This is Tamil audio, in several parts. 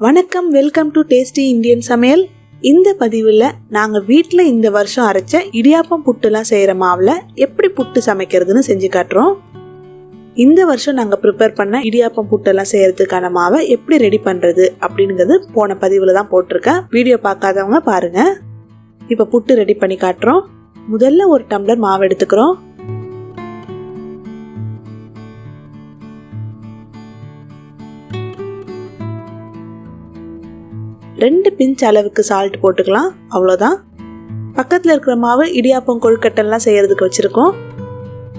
வணக்கம் வெல்கம் டு டேஸ்டி இந்தியன் சமையல். இந்த பதிவில் நாங்கள் வீட்டில் இந்த வருஷம் அரைச்ச இடியாப்பம் புட்டுலாம் செய்கிற மாவில் எப்படி புட்டு சமைக்கிறதுன்னு செஞ்சு காட்டுறோம். இந்த வருஷம் நாங்கள் ப்ரிப்பேர் பண்ண இடியாப்பம் புட்டெல்லாம் செய்கிறதுக்கான மாவை எப்படி ரெடி பண்ணுறது அப்படிங்கிறது போன பதிவில் தான் போட்டிருக்கேன் வீடியோ பார்க்காதவங்க பாருங்கள் இப்போ புட்டு ரெடி பண்ணி காட்டுறோம். முதல்ல ஒரு டம்ளர் மாவு எடுத்துக்கிறோம். ரெண்டு பிஞ்ச் அளவுக்கு சால்ட் போட்டுக்கலாம். அவ்வளோதான் பக்கத்தில் இருக்கிற மாவு இடியாப்பம் கொழுக்கட்டெல்லாம் செய்கிறதுக்கு வச்சுருக்கோம்.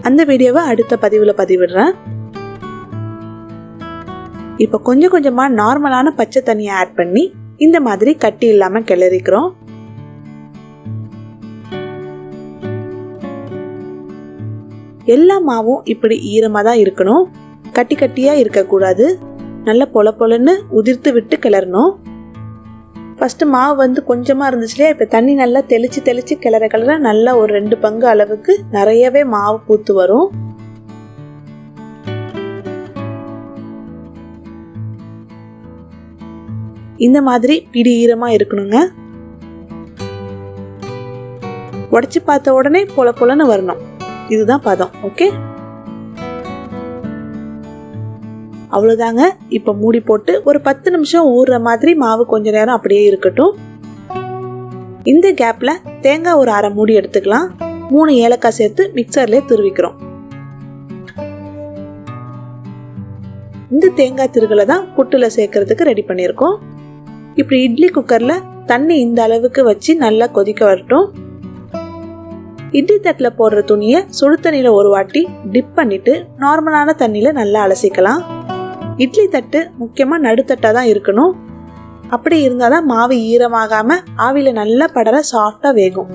அந்த வீடியோவை அடுத்த பதிவில் பதிவிடுறேன். இப்போ கொஞ்சம் கொஞ்சமாக நார்மலான பச்சை தண்ணியை ஆட் பண்ணி இந்த மாதிரி கட்டி இல்லாமல் கிளறிக்கிறோம். எல்லா மாவும் இப்படி ஈரமாக தான் இருக்கணும். கட்டி கட்டியாக இருக்கக்கூடாது. நல்ல பொல பொலன்னு உதிர்த்து விட்டு கிளறணும். ஃபஸ்ட்டு மாவு வந்து கொஞ்சமாக இருந்துச்சு இப்போ தண்ணி நல்லா தெளித்து தெளித்து கிளற கிளற நல்லா ஒரு ரெண்டு பங்கு அளவுக்கு நிறையவே மாவு பூத்து வரும். இந்த மாதிரி பிடி ஈரமாக இருக்கணுங்க. உடச்சி பார்த்த உடனே பொல பொலன்னு வரணும். இதுதான் பதம் ஓகே அவ்வளோதாங்க இப்போ மூடி போட்டு ஒரு பத்து நிமிஷம் ஊறுற மாதிரி மாவு கொஞ்ச நேரம் அப்படியே இருக்கட்டும். இந்த கேப்பில் தேங்காய் ஒரு அரை மூடி எடுத்துக்கலாம். மூணு ஏலக்காய் சேர்த்து மிக்சர்லேயே துருவிக்கிறோம். இந்த தேங்காய் திருகலை தான் புட்டில் சேர்க்கறதுக்கு ரெடி பண்ணியிருக்கோம். இப்படி இட்லி குக்கரில் தண்ணி இந்த அளவுக்கு வச்சு நல்லா கொதிக்க வரட்டும். இட்லி தட்டில் போடுற துணியை சுடு தண்ணியில் ஒரு வாட்டி டிப் பண்ணிவிட்டு நார்மலான தண்ணியில் நல்லா அலசிக்கலாம். இட்லி தட்டு முக்கியமாக நடுத்தட்டாக தான் இருக்கணும். அப்படி இருந்தால் தான் மாவு ஈரமாகாமல் ஆவியில் நல்லா படர சாஃப்டாக வேகும்.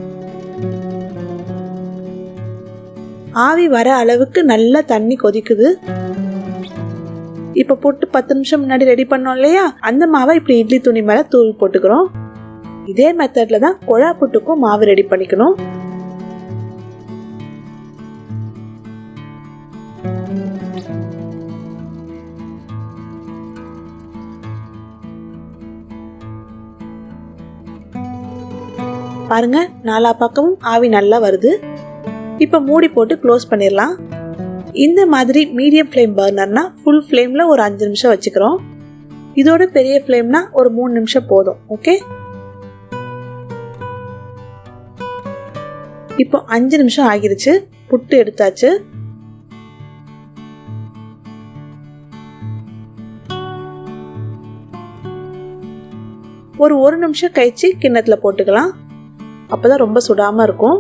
ஆவி வர அளவுக்கு நல்லா தண்ணி கொதிக்குது. இப்போ போட்டு பத்து நிமிஷம் முன்னாடி ரெடி பண்ணோம் இல்லையா? அந்த மாவை இப்படி இட்லி துணி மேலே தூவி போட்டுக்கிறோம். இதே மெத்தடில் தான் குழா புட்டுக்கும் மாவு ரெடி பண்ணிக்கணும். பாருங்க நாலா பக்கமும் ஆவி நல்லா வருது. இப்போ மூடி போட்டு க்ளோஸ் பண்ணிடலாம் இந்த மாதிரி மீடியம் ஃப்ளேம் பர்னர்னா ஃபுல் ஃப்ளேமில் ஒரு அஞ்சு நிமிஷம் வச்சுக்கிறோம். இதோட பெரிய ஃப்ளேம்னா ஒரு மூணு நிமிஷம் போதும் ஓகே இப்போ அஞ்சு நிமிஷம் ஆகிருச்சு புட்டு எடுத்தாச்சு. ஒரு ஒரு நிமிஷம் கழிச்சு கிண்ணத்தில் போட்டுக்கலாம். அப்போதான் ரொம்ப சுடாம இருக்கும்.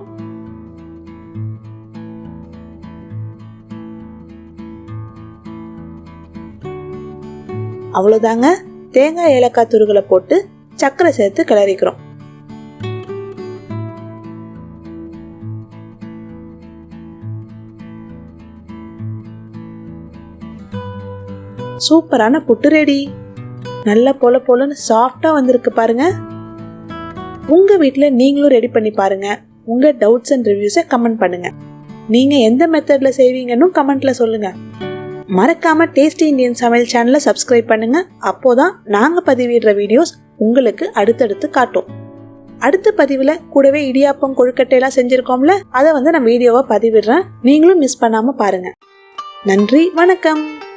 அவ்வளோதாங்க தேங்காய் ஏலக்காய் துருகளை போட்டு சர்க்கரை சேர்த்து கிளறிக்கிறோம். சூப்பரான புட்டு ரெடி. நல்ல பொல பொலன்னு சாஃப்டாக வந்திருக்கு பாருங்க. உங்கள் வீட்டில் நீங்களும் ரெடி பண்ணி பாருங்கள் உங்கள் டவுட்ஸ் அண்ட் ரிவ்யூஸை கமெண்ட் பண்ணுங்க. நீங்கள் எந்த மெத்தடில் செய்வீங்கன்னு கமெண்ட்டில் சொல்லுங்கள் மறக்காமல் டேஸ்டி இந்தியன் சமையல் சேனலை சப்ஸ்கிரைப் அப்போ தான் நாங்கள் பதிவிடுற வீடியோஸ் உங்களுக்கு அடுத்தடுத்து காட்டும். அடுத்த பதிவில் கூடவே இடியாப்பம் கொழுக்கட்டையெல்லாம் செஞ்சுருக்கோம்ல அதை வந்து நான் வீடியோவை பதிவிடுறேன். நீங்களும் மிஸ் பண்ணாமல் பாருங்கள் நன்றி வணக்கம்.